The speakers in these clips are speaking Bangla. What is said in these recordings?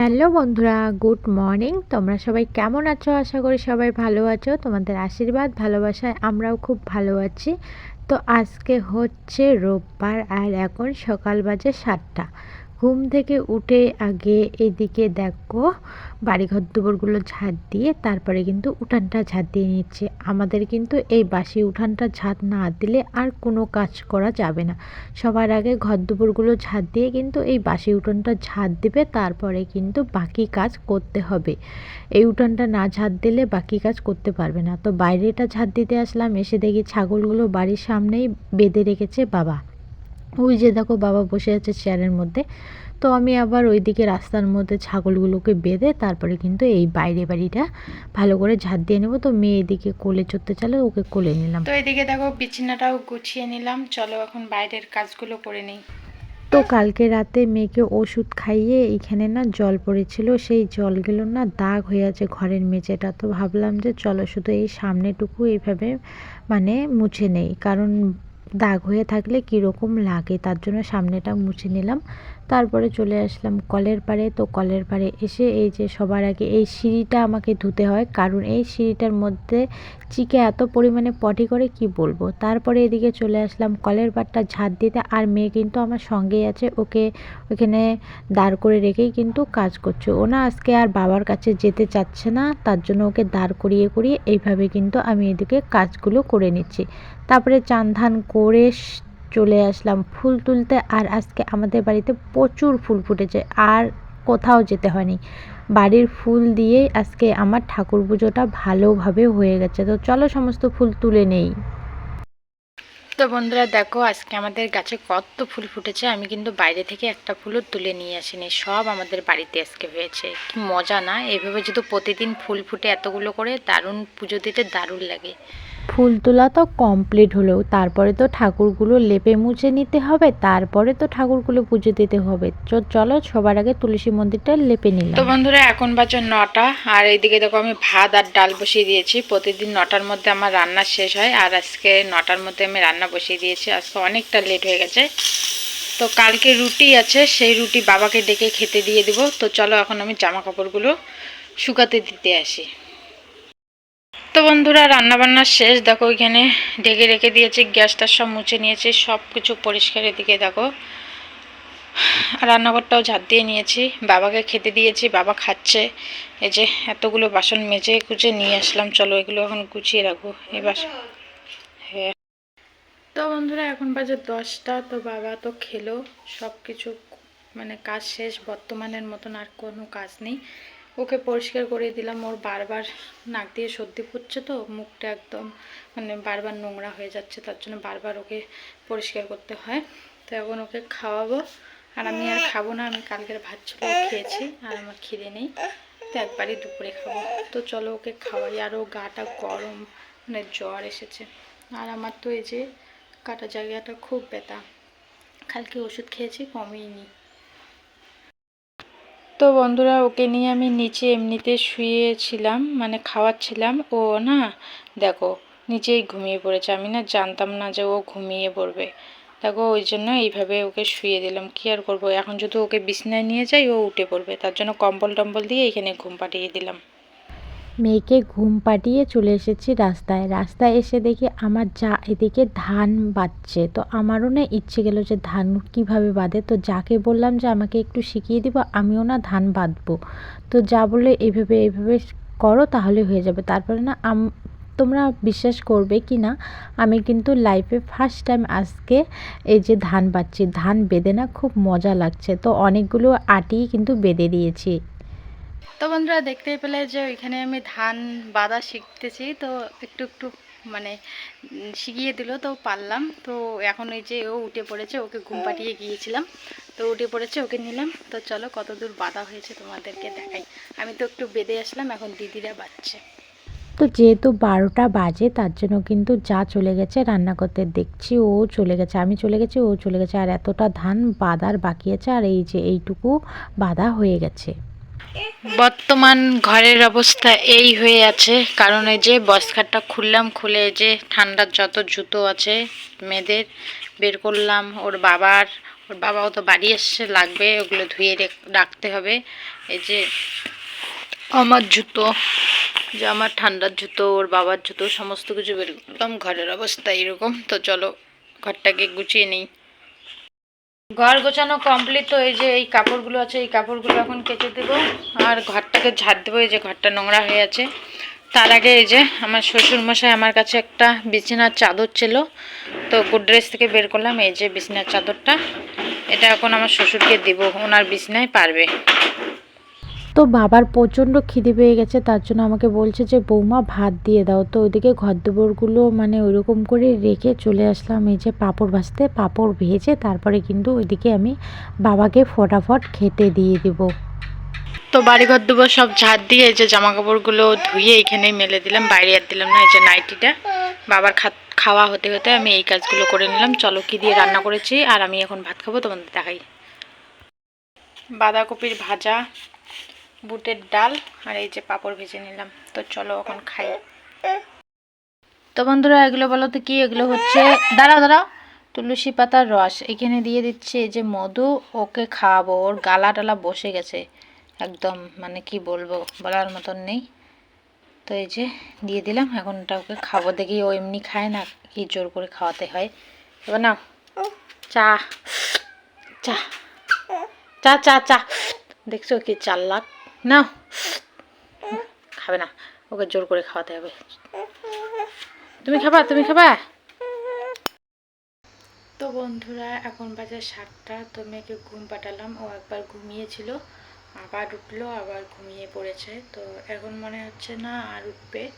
হ্যালো বন্ধুরা, গুড মর্নিং। তোমরা সবাই কেমন আছো? আশা করি সবাই ভালো আছো। তোমাদের আশীর্বাদ, ভালোবাসায় আমরাও খুব ভালো আছি। তো আজকে হচ্ছে রোববার আর এখন সকাল বাজে সাতটা। ঘুম থেকে উঠে আগে এদিকে দেখো বাড়িঘর দুপুরগুলো ঝাড় দিয়ে তারপরে কিন্তু উঠানটা ঝাড় দিয়ে নিচ্ছে। আমাদের কিন্তু এই বাসি উঠানটা ঝাড় না দিলে আর কোনো কাজ করা যাবে না। সবার আগে ঘর দুপুরগুলো ঝাড় দিয়ে কিন্তু এই বাসি উঠানটা ঝাড় দিবে, তারপরে কিন্তু বাকি কাজ করতে হবে। এই উঠানটা না ঝাড় দিলে বাকি কাজ করতে পারবে না। তো বাইরেটা ঝাড় দিতে আসলাম, এসে দেখি ছাগলগুলো বাড়ির সামনেই বেঁধে রেখেছে বাবা। ওই যে দেখো বাবা বসে আছে চেয়ারের মধ্যে। তো আমি আবার ওইদিকে রাস্তার মধ্যে ছাগলগুলোকে বেঁধে তারপরে কিন্তু এই বাইরে বাড়িটা ভালো করে ঝাঁট দিয়ে নেব। তো মেয়ে এদিকে কোলে চড়তে চালে ওকে কোলে নিলাম। তো এদিকে দেখো বিছানাটাও গুছিয়ে নিলাম। চলো এখন বাইরের কাজগুলো করে নিই। তো কালকে রাতে মেয়েকে ওষুধ খাইয়ে এখানে না জল পড়েছিল সেই জলগুলো না দাগ হয়ে আছে ঘরের মেঝেটা। তো ভাবলাম যে চলো শুধু এই সামনেটুকু এইভাবে মানে মুছে নেই। কারণ দাগ হয়ে থাকলে কীরকম লাগে তার জন্য সামনেটা মুছে নিলাম। তারপরে চলে আসলাম কলের পাড়ে। তো কলের পাড়ে এসে এই যে সবার আগে এই সিঁড়িটা আমাকে ধুতে হয়। কারণ এই সিঁড়িটার মধ্যে চিকে এত পরিমাণে পটি করে কি বলব? তারপরে এদিকে চলে আসলাম কলের পাড়টা ঝাড় দিতে। আর মেয়ে কিন্তু আমার সঙ্গেই আছে। ওকে ওখানে দাঁড় করে রেখেই কিন্তু কাজ করছে। ও না আজকে আর বাবার কাছে যেতে চাচ্ছে না। তার জন্য ওকে দাঁড় করিয়ে করিয়ে এইভাবে কিন্তু আমি এদিকে কাজগুলো করে নিচ্ছি। তারপরে চান ধান করে চলে আসলাম ফুল তুলতে। আর আজকে আমাদের বাড়িতে প্রচুর ফুল ফুটেছে। আর কোথাও যেতে হয়নি। বাড়ির ফুল দিয়েই আজকে আমার ঠাকুর পুজোটা ভালোভাবে হয়ে গেছে। তো চলো সমস্ত ফুল তুলে নেই। তো বন্ধুরা দেখো, আজকে আমাদের গাছে কত ফুল ফুটেছে। আমি কিন্তু বাইরে থেকে একটা ফুলও তুলে নিয়ে আসিনি। সব আমাদের বাড়িতে আজকে হয়েছে। কি মজা না? এভাবে যদি প্রতিদিন ফুল ফুটে এতগুলো করে, দারুণ পুজো দিতে দারুণ লাগে। ফুল তোলা তো কমপ্লিট হলো। তারপরে তো ঠাকুরগুলো লেপে মুছে নিতে হবে, তারপরে তো ঠাকুরগুলো পুজো দিতে হবে। তো চলো সবার আগে তুলসী মন্দিরটা লেপে নিলাম। তো বন্ধুরা, এখন বাজে নটা, আর এইদিকে দেখো আমি ভাত আর ডাল বসিয়ে দিয়েছি। প্রতিদিন নটার মধ্যে আমার রান্না শেষ হয়, আর আজকে নটার মধ্যে আমি রান্না বসিয়ে দিয়েছি। আজকে অনেকটা লেট হয়ে গেছে। তো কালকে রুটি আছে, সেই রুটি বাবাকে ডেকে খেতে দিয়ে দিব। তো চলো এখন আমি জামা কাপড়গুলো শুকাতে দিতে আসি। তো বন্ধুরা রান্না বান্না শেষ। দেখো, এখানে ডেকে রেখে দিয়েছি, গ্যাসটা সব মুছে নিয়েছি, সব কিছু পরিষ্কার এদিকে দেখো। রান্নাঘরটাও ঝাড় দিয়ে নিয়েছি, বাবাকে খেতে দিয়েছি, বাবা খাচ্ছে। এই যে এতগুলো বাসন মেজে কুচে নিয়ে আসলাম, চলো এগুলো এখন গুছিয়ে রাখব এই বাসন হ্যাঁ। তো বন্ধুরা, এখন বাজে দশটা, তো বাবা তো খেলো সব কিছু মানে কাজ শেষ, বর্তমানের মতন আর কোনো কাজ নেই। ওকে পরিষ্কার করে দিলাম। ওর বারবার নাক দিয়ে সর্দি পড়ছে তো, মুখটা একদম মানে বারবার নোংরা হয়ে যাচ্ছে, তার জন্য বারবার ওকে পরিষ্কার করতে হয়। তো এখন ওকে খাওয়াবো। আর আমি আর খাব না, আমি কালকের ভাত ছিল খেয়েছি, আর আমার খিদে নেই। তো একবারই দুপুরে খাব। তো চলো ওকে খাওয়াই। আর ও গাটা গরম মানে জ্বর এসেছে। আর আমার তো এই যে কাটা জায়গাটা খুব ব্যথা। কালকে ওষুধ খেয়েছি কমেইনি তো বন্ধুরা, ওকে নিয়ে আমি নিচে এমনিতে শুয়েছিলাম মানে খাওয়াচ্ছিলাম। ও না, দেখো, নিচেই ঘুমিয়ে পড়েছে। আমি না জানতাম না যে ও ঘুমিয়ে পড়বে। দেখো, ওই জন্য এইভাবে ওকে শুয়ে দিলাম। কি আর করব? এখন যদি ওকে বিছনায় নিয়ে যাই, ও উঠে পড়বে। তার জন্য কম্বল টম্বল দিয়ে এখানে ঘুম পাঠিয়ে দিলাম। মেয়েকে ঘুম পাঠিয়ে চলে এসেছি রাস্তায়। রাস্তায় এসে দেখি আমার যা এদিকে ধান বাঁধছে। তো আমারও না ইচ্ছে গেল যে ধান কীভাবে বাঁধে। তো যাকে বললাম যে আমাকে একটু শিখিয়ে দিব, আমিও না ধান বাঁধবো। তো যা বলে এইভাবে এইভাবে করো তাহলে হয়ে যাবে। তারপরে না আম, তোমরা বিশ্বাস করবে কি না, আমি কিন্তু লাইফে ফার্স্ট টাইম আজকে এই যে ধান বাঁধছি। ধান বেঁধে না খুব মজা লাগছে। তো অনেকগুলো আটি কিন্তু বেঁধে দিয়েছি। তো বন্ধুরা দেখতেই পেলে যে ওইখানে আমি ধান বাঁধা শিখতেছি, তো একটু একটু মানে শিখিয়ে দিল, তো পারলাম। তো এখন ওই যে ও উঠে পড়েছে, ওকে ঘুম পাঠিয়ে গিয়েছিলাম। তো উঠে পড়েছে, ওকে নিলাম। তো চলো কত দূর বাঁধা হয়েছে তোমাদেরকে দেখাই। আমি তো একটু বেঁধে আসলাম, এখন দিদিরা বাঁধছে তো যেহেতু বারোটা বাজে, তার জন্য কিন্তু যা চলে গেছে, রান্না করতে দেখছি ও চলে গেছে, আমি চলে গেছি, ও চলে গেছে। আর এতটা ধান বাঁধার বাকি আছে, আর এই যে এইটুকু বাঁধা হয়ে গেছে। বর্তমান ঘরের অবস্থা এই হয়ে আছে। কারণ এই যে বস্কারটা খুললাম, খুলে যে ঠান্ডার যত জুতো আছে মেয়েদের বের করলাম, ওর বাবার, ওর বাবাও তো বাড়ি এসছে, লাগবে, ওগুলো ধুয়ে রেখ- রাখতে হবে। এই যে আমার জুতো, যে আমার ঠান্ডার জুতো, ওর বাবার জুতো, সমস্ত কিছু বের করলাম, ঘরের অবস্থা এরকম তো চলো, ঘরটাকে গুছিয়ে নিই। ঘর গোছানো কমপ্লিট তো এই যে এই কাপড়গুলো আছে, এই কাপড়গুলো এখন কেচে দেবো। আর ঘরটাকে ঝাড় দেবো, এই যে ঘরটা নোংরা হয়ে আছে। তার আগে এই যে আমার শ্বশুরমশাই আমার কাছে একটা বিছানার চাদর ছিল, তো গুডরেজ থেকে বের করলাম, এই যে বিছানার চাদরটা। এটা এখন আমার শ্বশুরকে দেবো, ওনার বিছনায় পারবে। তো বাবার প্রচণ্ড খিদে পেয়ে গেছে, তার জন্য আমাকে বলছে যে, বৌমা, ভাত দিয়ে দাও। তো ওইদিকে ঘরদোবরগুলো মানে ওইরকম করে রেখে চলে আসলাম, এই যে পাঁপড় ভাজতে। পাঁপড় ভেজে তারপরে কিন্তু ওইদিকে আমি বাবাকে ফটাফট খেতে দিয়ে দেবো। তো বাড়িঘর দেবো সব ঝাড় দিয়ে এই যে জামা কাপড়গুলো ধুয়ে এইখানেই মেলে দিলাম, বাইরে আর দিলাম না, এই যে নাইটিটা। বাবার খাওয়া হতে হতে আমি এই কাজগুলো করে নিলাম। চলো কি দিয়ে রান্না করেছি, আর আমি এখন ভাত খাব, তোমাদের দেখাই। বাঁধাকপির ভাজা বুটের ডাল আর এই যে পাঁপড় ভেজে নিলাম। তো চলো এখন খাই। তো বন্ধুরা, এগুলো বলো তো কি? এগুলো হচ্ছে দাঁড়াও দাঁড়াও। তুলসী পাতার রস। এখানে দিয়ে দিচ্ছে এই যে মধু, ওকে খাওয়াবো। ওর গালা টালা বসে গেছে। একদম মানে কি বলব, বলার মতন নেই। তো এই যে দিয়ে দিলাম, এখন ওটা ওকে খাব। দেখি ও এমনি খায় না, কি জোর করে খাওয়াতে হয়। এবার না চা। চা। চা চা চা। দেখছ কি চার লাখ না। খাবে না। ওকে জোর করে খাওয়াতে হবে। তুমি খাবা তুমি খাবা? তো বন্ধুরা, এখন বাজে সাতটা। তো মেয়েকে ঘুম পাঠালাম। ও একবার ঘুমিয়েছিল, আবার উঠল, আবার ঘুমিয়ে পড়েছে। তো এখন মনে হচ্ছে না আর উঠবে।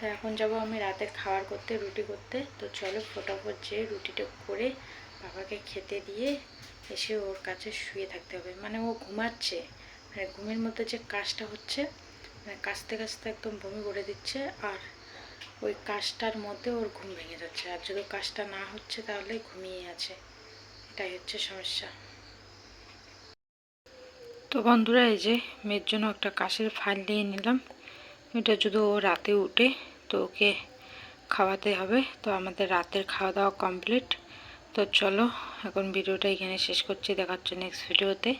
তো এখন যাব আমি রাতের খাবার করতে, রুটি করতে। তো চলো ফটাফট যে রুটিটা করে বাবাকে খেতে দিয়ে এসে ওর কাছে শুয়ে থাকতে হবে। মানে ও ঘুমাচ্ছে। মানে ঘুমের মধ্যে যে কাজটা হচ্ছে মানে কাশতে কাশতে একদম বমি করে দিচ্ছে আর ওই কাজটার মধ্যে ওর ঘুম ভেঙে যাচ্ছে। আর যদি কাজটা না হচ্ছে তাহলে ঘুমিয়ে আছে। এটাই হচ্ছে সমস্যা। তো বন্ধুরা, এই যে মেয়ের জন্য একটা কাশের ফাইল নিয়ে নিলাম। এটা যদি ও রাতে উঠে তো ওকে খাওয়াতে হবে। তো আমাদের রাতের খাওয়া দাওয়া কমপ্লিট। তো চলো, এখন ভিডিওটা এখানে শেষ করছি। দেখাচ্ছ নেক্সট ভিডিওতে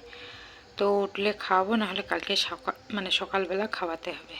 তো উঠলে খাওয়াবো নাহলে কালকে সকাল মানে সকালবেলা খাওয়াতে হবে।